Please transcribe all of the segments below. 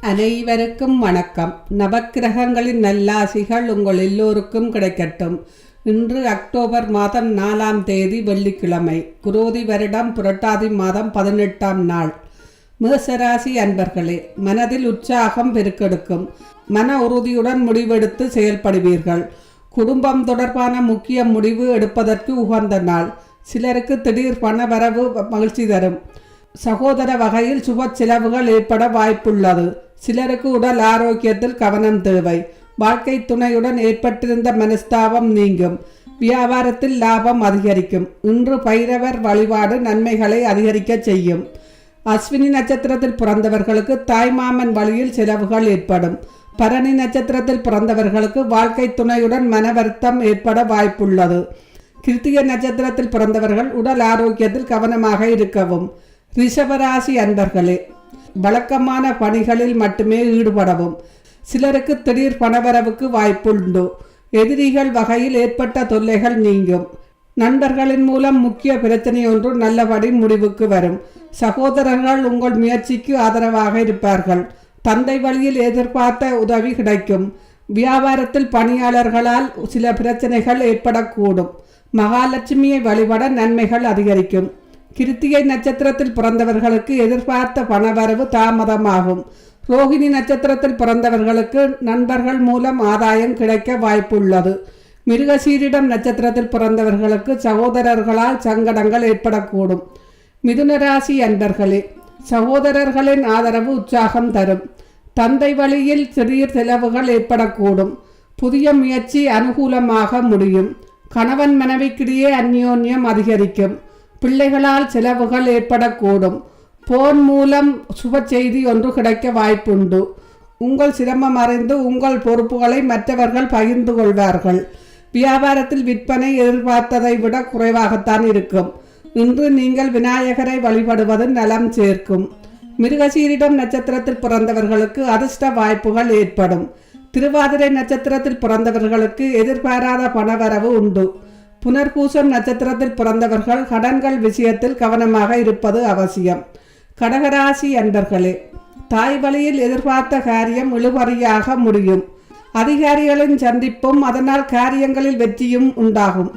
அனைவருக்கும் வணக்கம். நவக்கிரகங்களின் நல்லாசிகள் உங்கள் எல்லோருக்கும் கிடைக்கட்டும். இன்று அக்டோபர் மாதம் நாலாம் தேதி வெள்ளிக்கிழமை குரோதி வருடம் புரட்டாதி மாதம் பதினெட்டாம் நாள். மேசராசி அன்பர்களே மனதில் உற்சாகம் பெருக்கெடுக்கும். மன உறுதியுடன் முடிவெடுத்து செயல்படுவீர்கள். குடும்பம் தொடர்பான முக்கிய முடிவு எடுப்பதற்கு உகந்த நாள். சிலருக்கு திடீர் பண வரவு மகிழ்ச்சி தரும். சகோதர வகையில் சுப செலவுகள் ஏற்பட வாய்ப்புள்ளது. சிலருக்கு உடல் ஆரோக்கியத்தில் கவனம் தேவை. வாழ்க்கை துணையுடன் ஏற்பட்டிருந்த மனஸ்தாபம் நீங்கும். வியாபாரத்தில் லாபம் அதிகரிக்கும். இன்று பைரவர் வழிபாடு நன்மைகளை அதிகரிக்க செய்யும். அஸ்வினி நட்சத்திரத்தில் பிறந்தவர்களுக்கு தாய்மாமன் வழியில் செலவுகள் ஏற்படும். பரணி நட்சத்திரத்தில் பிறந்தவர்களுக்கு வாழ்க்கை துணையுடன் மன வருத்தம் ஏற்பட வாய்ப்புள்ளது. கிருத்திகை நட்சத்திரத்தில் பிறந்தவர்கள் உடல் ஆரோக்கியத்தில் கவனமாக இருக்கவும். ரிஷபராசி அன்பர்களே வழக்கமான பணிகளில் மட்டுமே ஈடுபடவும் சிலருக்கு திடீர் பணவரவுக்கு வாய்ப்புண்டு. எதிரிகள் வகையில் ஏற்பட்ட தொல்லைகள் நீங்கும். நண்பர்களின் மூலம் முக்கிய பிரச்சனை ஒன்று நல்லபடி முடிவுக்கு வரும். சகோதரர்கள் உங்கள் முயற்சிக்கு ஆதரவாக இருப்பார்கள். தந்தை வழியில் எதிர்பார்த்த உதவி கிடைக்கும். வியாபாரத்தில் பணியாளர்களால் சில பிரச்சனைகள் ஏற்படக்கூடும். மகாலட்சுமியை வழிபட நன்மைகள் அதிகரிக்கும். கிருத்திகை நட்சத்திரத்தில் பிறந்தவர்களுக்கு எதிர்பார்த்த பணவரவு தாமதமாகும். ரோகிணி நட்சத்திரத்தில் பிறந்தவர்களுக்கு நண்பர்கள் மூலம் ஆதாயம் கிடைக்க வாய்ப்புள்ளது. மிருகசீரிடம் நட்சத்திரத்தில் பிறந்தவர்களுக்கு சகோதரர்களால் சங்கடங்கள் ஏற்படக்கூடும். மிதுனராசி அன்பர்களே சகோதரர்களின் ஆதரவு உற்சாகம் தரும். தந்தை வழியில் சிறிய செலவுகள் ஏற்படக்கூடும். புதிய முயற்சி அனுகூலமாக முடியும். கணவன் மனைவிக்கிடையே அந்யோன்யம் அதிகரிக்கும். பிள்ளைகளால் செலவுகள் ஏற்படக்கூடும். போன் மூலம் சுப செய்தி ஒன்று கிடைக்க வாய்ப்புண்டு. உங்கள் சிரமம் அறிந்து உங்கள் பொறுப்புகளை மற்றவர்கள் பகிர்ந்து கொள்வார்கள். வியாபாரத்தில் விற்பனை எதிர்பார்த்ததை விட குறைவாகத்தான் இருக்கும். இன்று நீங்கள் விநாயகரை வழிபடுவது நலம் சேர்க்கும். மிருகசீரிடம் நட்சத்திரத்தில் பிறந்தவர்களுக்கு அதிர்ஷ்ட வாய்ப்புகள் ஏற்படும். திருவாதிரை நட்சத்திரத்தில் பிறந்தவர்களுக்கு எதிர்பாராத பணவரவு உண்டு. புனர்பூசம் நட்சத்திரத்தில் பிறந்தவர்கள் கடன்கள் விஷயத்தில் கவனமாக இருப்பது அவசியம். கடகராசி அன்பர்களே தாய் வழியில் எதிர்பார்த்த காரியம் இழுபறியாக முடியும். அதிகாரிகளின் சந்திப்பும் அதனால் காரியங்களில் வெற்றியும் உண்டாகும்.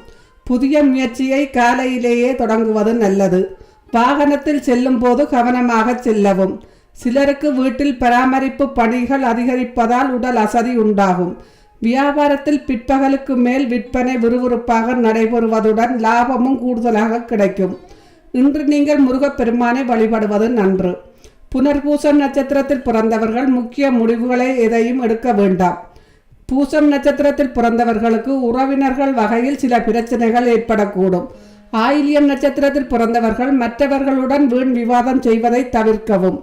புதிய முயற்சியை காலையிலேயே தொடங்குவது நல்லது. வாகனத்தில் செல்லும் போது கவனமாக செல்லவும். சிலருக்கு வீட்டில் பராமரிப்பு பணிகள் அதிகரிப்பதால் உடல் அசதி உண்டாகும். வியாபாரத்தில் பிற்பகலுக்கு மேல் விற்பனை விறுவிறுப்பாக நடைபெறுவதுடன் லாபமும் கூடுதலாக கிடைக்கும். இன்று நீங்கள் முருகப்பெருமானை வழிபடுவது நன்று. புனர்பூசம் நட்சத்திரத்தில் பிறந்தவர்கள் முக்கிய முடிவுகளை எதையும் எடுக்க வேண்டாம். பூசம் நட்சத்திரத்தில் பிறந்தவர்களுக்கு உறவினர்கள் வகையில் சில பிரச்சனைகள் ஏற்படக்கூடும். ஆயிலியம் நட்சத்திரத்தில் பிறந்தவர்கள் மற்றவர்களுடன் வீண் விவாதம் செய்வதை தவிர்க்கவும்.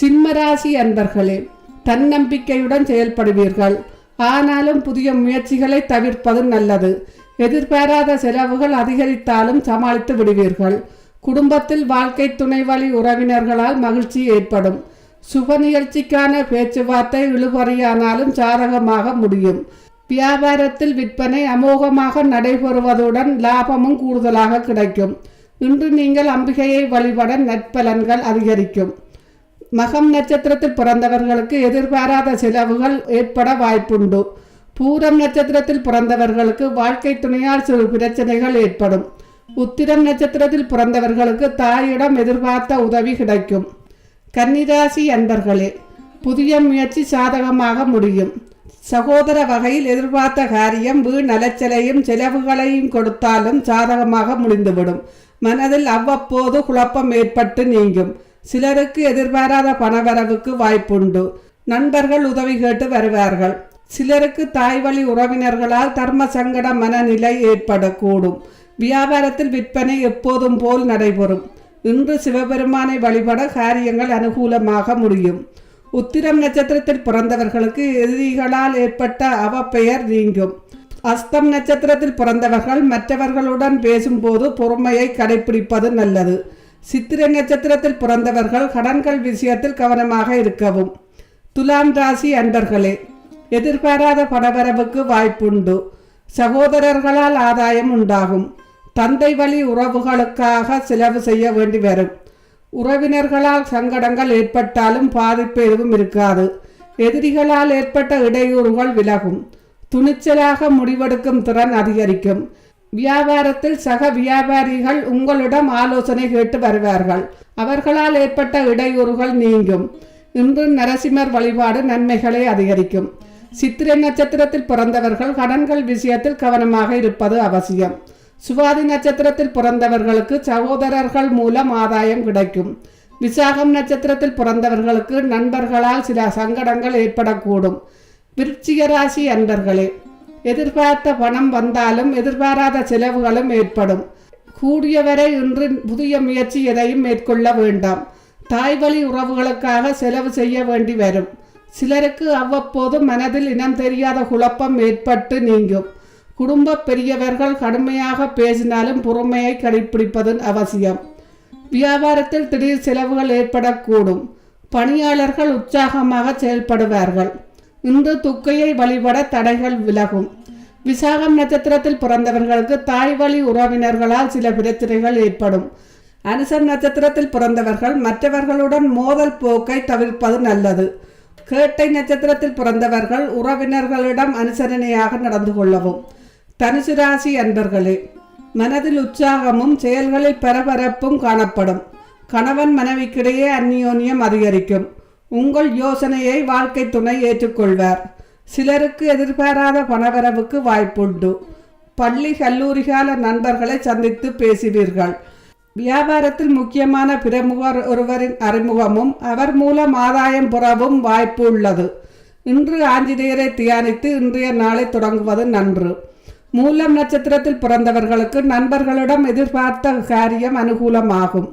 சிம்மராசி அன்பர்களே தன்னம்பிக்கையுடன் செயல்படுவீர்கள். ஆனாலும் புதிய முயற்சிகளை தவிர்ப்பது நல்லது. எதிர்பாராத செலவுகள் அதிகரித்தாலும் சமாளித்து விடுவீர்கள். குடும்பத்தில் வாழ்க்கை துணை வழி உறவினர்களால் மகிழ்ச்சி ஏற்படும். சுப நிகழ்ச்சிக்கான பேச்சுவார்த்தை இழுபறியானாலும் சாதகமாக முடியும். வியாபாரத்தில் விற்பனை அமோகமாக நடைபெறுவதுடன் லாபமும் கூடுதலாக கிடைக்கும். இன்று நீங்கள் அம்பிகையை வழிபட நற்பலன்கள் அதிகரிக்கும். மகம் நட்சத்திரத்தில் பிறந்தவர்களுக்கு எதிர்பாராத செலவுகள் ஏற்பட வாய்ப்புண்டு. பூரம் நட்சத்திரத்தில் பிறந்தவர்களுக்கு வாழ்க்கை துணையால் சிறு பிரச்சனைகள் ஏற்படும். உத்திரம் நட்சத்திரத்தில் பிறந்தவர்களுக்கு தாயிடம் எதிர்பார்த்த உதவி கிடைக்கும். கன்னிராசி அன்பர்களே புதிய முயற்சி சாதகமாக முடியும். சகோதர வகையில் எதிர்பார்த்த காரியம் வீண் அலைச்சலையும் செலவுகளையும் கொடுத்தாலும் சாதகமாக முடிந்துவிடும். மனதில் அவ்வப்போது குழப்பம் ஏற்பட்டு நீங்கும். சிலருக்கு எதிர்பாராத பணவரவுக்கு வாய்ப்புண்டு. நண்பர்கள் உதவி கேட்டு வருவார்கள். சிலருக்கு தாய் வழி உறவினர்களால் தர்ம சங்கட மனநிலை ஏற்படக்கூடும். வியாபாரத்தில் விற்பனை எப்போதும் போல் நடைபெறும். இன்று சிவபெருமானை வழிபட காரியங்கள் அனுகூலமாக முடியும். உத்திரம் நட்சத்திரத்தில் பிறந்தவர்களுக்கு எதிரிகளால் ஏற்பட்ட அவப்பெயர் நீங்கும். அஸ்தம் நட்சத்திரத்தில் பிறந்தவர்கள் மற்றவர்களுடன் பேசும்போது பொறுமையை கடைபிடிப்பது நல்லது. சித்திரை நட்சத்திரத்தில் பிறந்தவர்கள் கடன்கள் விஷயத்தில் கவனமாக இருக்கவும். துலாம் ராசி அன்பர்களே எதிர்பாராத படவரவுக்கு வாய்ப்புண்டு. சகோதரர்களால் ஆதாயம் உண்டாகும். தந்தை வழி உறவுகளுக்காக செலவு செய்ய வேண்டி வரும். உறவினர்களால் சங்கடங்கள் ஏற்பட்டாலும் பாதிப்பு எதுவும் இருக்காது. எதிரிகளால் ஏற்பட்ட இடையூறுகள் விலகும். துணிச்சலாக முடிவெடுக்கும் திறன் அதிகரிக்கும். வியாபாரத்தில் சக வியாபாரிகள் உங்களிடம் ஆலோசனை கேட்டு வருவார்கள். அவர்களால் ஏற்பட்ட இடையூறுகள் நீங்கும். இன்று நரசிம்மர் வழிபாடு நன்மைகளை அதிகரிக்கும். சித்திரை நட்சத்திரத்தில் பிறந்தவர்கள் கடன்கள் விஷயத்தில் கவனமாக இருப்பது அவசியம். சுவாதி நட்சத்திரத்தில் பிறந்தவர்களுக்கு சகோதரர்கள் மூலம் ஆதாயம் கிடைக்கும். விசாகம் நட்சத்திரத்தில் பிறந்தவர்களுக்கு நண்பர்களால் சில சங்கடங்கள் ஏற்படக்கூடும். விருச்சிக ராசி அன்பர்களே எதிர்பார்த்த பணம் வந்தாலும் எதிர்பாராத செலவுகளும் ஏற்படும். கூடியவரை இன்று புதிய முயற்சி எதையும் மேற்கொள்ள வேண்டாம். தாய் வழி உறவுகளுக்காக செலவு செய்ய வேண்டி வரும். சிலருக்கு அவ்வப்போது மனதில் இனம் தெரியாத குழப்பம் ஏற்பட்டு நீங்கும். குடும்ப பெரியவர்கள் கடுமையாக பேசினாலும் பொறுமையை கடைபிடிப்பது அவசியம். வியாபாரத்தில் திடீர் செலவுகள் ஏற்படக்கூடும். பணியாளர்கள் உற்சாகமாக செயல்படுவார்கள். இன்று துக்கையை வழிபட தடைகள் விலகும். விசாகம் நட்சத்திரத்தில் பிறந்தவர்களுக்கு தாய் வழி உறவினர்களால் சில பிரச்சனைகள் ஏற்படும். அனுசர் நட்சத்திரத்தில் பிறந்தவர்கள் மற்றவர்களுடன் மோதல் போக்கை தவிர்ப்பது நல்லது. கேட்டை நட்சத்திரத்தில் பிறந்தவர்கள் உறவினர்களிடம் அனுசரணையாக நடந்து கொள்ளவும். தனுசு ராசி அன்பர்களே மனதில் உற்சாகமும் செயல்களில் பரபரப்பும் காணப்படும். கணவன் மனைவிக்கிடையே அந்நியோன்யம் அதிகரிக்கும். உங்கள் யோசனையை வாழ்க்கை துணை ஏற்றுக்கொள்வார். சிலருக்கு எதிர்பாராத பணவரவுக்கு வாய்ப்புண்டு. பள்ளி கல்லூரிகால நண்பர்களை சந்தித்து பேசுவீர்கள். வியாபாரத்தில் முக்கியமான பிரமுகர் ஒருவரின் அறிமுகமும் அவர் மூலம் ஆதாயம் புறவும் வாய்ப்பு உள்ளது இன்று ஆஞ்சநேயரை தியானித்து இன்றைய நாளை தொடங்குவது நன்று. மூலம் நட்சத்திரத்தில் பிறந்தவர்களுக்கு நண்பர்களிடம் எதிர்பார்த்த காரியம் அனுகூலமாகும்.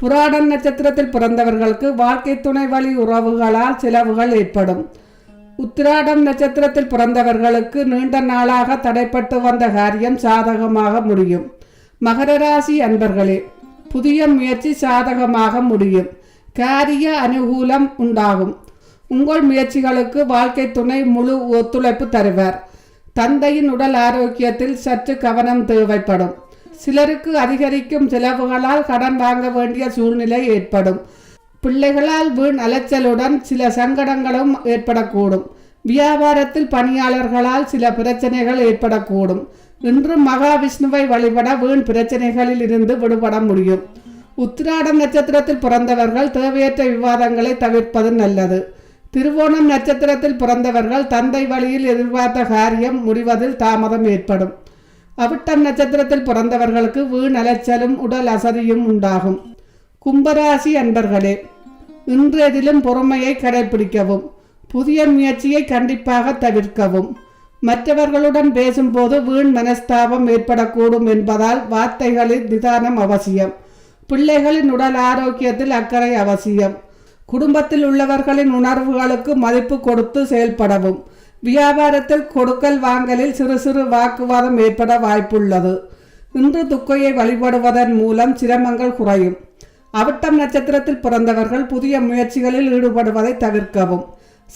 புராடன் நட்சத்திரத்தில் பிறந்தவர்களுக்கு வாழ்க்கை துணை வழி உறவுகளால் செலவுகள் ஏற்படும். உத்திராடம் நட்சத்திரத்தில் பிறந்தவர்களுக்கு நீண்ட நாளாக தடைப்பட்டு வந்த காரியம் சாதகமாக முடியும். மகர ராசி அன்பர்களே புதிய முயற்சி சாதகமாக முடியும். காரிய அனுகூலம் உண்டாகும். உங்கள் முயற்சிகளுக்கு வாழ்க்கை துணை முழு ஒத்துழைப்பு தருவார். தந்தையின் உடல் ஆரோக்கியத்தில் சற்று கவனம் தேவைப்படும். சிலருக்கு அதிகரிக்கும் செலவுகளால் கடன் வாங்க வேண்டிய சூழ்நிலை ஏற்படும். பிள்ளைகளால் வீண் அலைச்சலுடன் சில சங்கடங்களும் ஏற்படக்கூடும். வியாபாரத்தில் பணியாளர்களால் சில பிரச்சனைகள் ஏற்படக்கூடும். இன்று மகாவிஷ்ணுவை வழிபட வீண் பிரச்சனைகளில் இருந்து விடுபட முடியும். உத்திராடம் நட்சத்திரத்தில் பிறந்தவர்கள் தேவையற்ற விவாதங்களை தவிர்ப்பது நல்லது. திருவோணம் நட்சத்திரத்தில் பிறந்தவர்கள் தந்தை வழியில் எதிர்பார்த்த காரியம் முடிவதில் தாமதம் ஏற்படும். அவிட்டம் நட்சத்திரத்தில் பிறந்தவர்களுக்கு வீண் அலைச்சலும் உடல் அசதியும் உண்டாகும். கும்பராசி அன்பர்களே இன்றெதிலும் பொறுமையை கடைபிடிக்கவும் புதிய முயற்சியை கண்டிப்பாக தவிர்க்கவும் மற்றவர்களுடன் பேசும்போது வீண் மனஸ்தாபம் ஏற்படக்கூடும் என்பதால் வார்த்தைகளில் நிதானம் அவசியம் பிள்ளைகளின் உடல் ஆரோக்கியத்தில் அக்கறை அவசியம் குடும்பத்தில் உள்ளவர்களின் உணர்வுகளுக்கு மதிப்பு கொடுத்து செயல்படவும் வியாபாரத்தில் கொடுக்கல் வாங்கலில் சிறு சிறு வாக்குவாதம் ஏற்பட வாய்ப்புள்ளது. இன்று துக்கையை வழிபடுவதன் மூலம் சிரமங்கள் குறையும். அவிட்டம் நட்சத்திரத்தில் பிறந்தவர்கள் புதிய முயற்சிகளில் ஈடுபடுவதை தவிர்க்கவும்.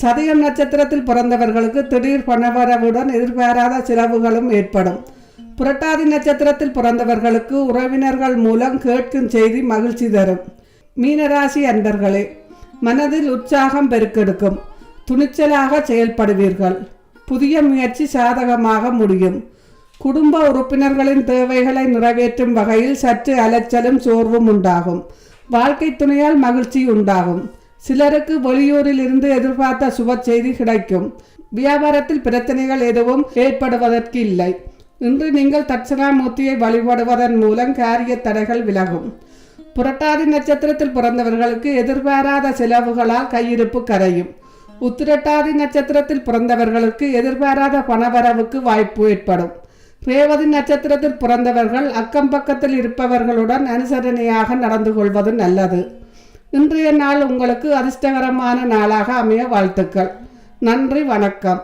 சதயம் நட்சத்திரத்தில் பிறந்தவர்களுக்கு திடீர் பணவரவுடன் எதிர்பாராத செலவுகளும் ஏற்படும். புரட்டாதி நட்சத்திரத்தில் பிறந்தவர்களுக்கு உறவினர்கள் மூலம் கேட்கும் செய்தி மகிழ்ச்சி தரும். மீனராசி அன்பர்களே மனதில் உற்சாகம் பெருக்கெடுக்கும். துணிச்சலாக செயல்படுவீர்கள். புதிய முயற்சி சாதகமாக முடியும். குடும்ப உறுப்பினர்களின் தேவைகளை நிறைவேற்றும் வகையில் சற்று அலைச்சலும் சோர்வும் உண்டாகும். வாழ்க்கை துணையால் மகிழ்ச்சி உண்டாகும். சிலருக்கு வெளியூரில் இருந்து எதிர்பார்த்த சுப செய்தி கிடைக்கும். வியாபாரத்தில் பிரச்சனைகள் எதுவும் ஏற்படுவதற்கு இல்லை. இன்று நீங்கள் தட்சணாமூர்த்தியை வழிபடுவதன் மூலம் காரிய தடைகள் விலகும். புரட்டாதி நட்சத்திரத்தில் பிறந்தவர்களுக்கு எதிர்பாராத செலவுகளால் கையிருப்பு கரையும். உத்திரட்டாதி நட்சத்திரத்தில் பிறந்தவர்களுக்கு எதிர்பாராத பணவரவுக்கு வாய்ப்பு ஏற்படும். ரேவதி நட்சத்திரத்தில் பிறந்தவர்கள் அக்கம் பக்கத்தில் இருப்பவர்களுடன் அனுசரணையாக நடந்து கொள்வது நல்லது. இன்றைய நாள் உங்களுக்கு அதிர்ஷ்டகரமான நாளாக அமைய வாழ்த்துக்கள். நன்றி வணக்கம்.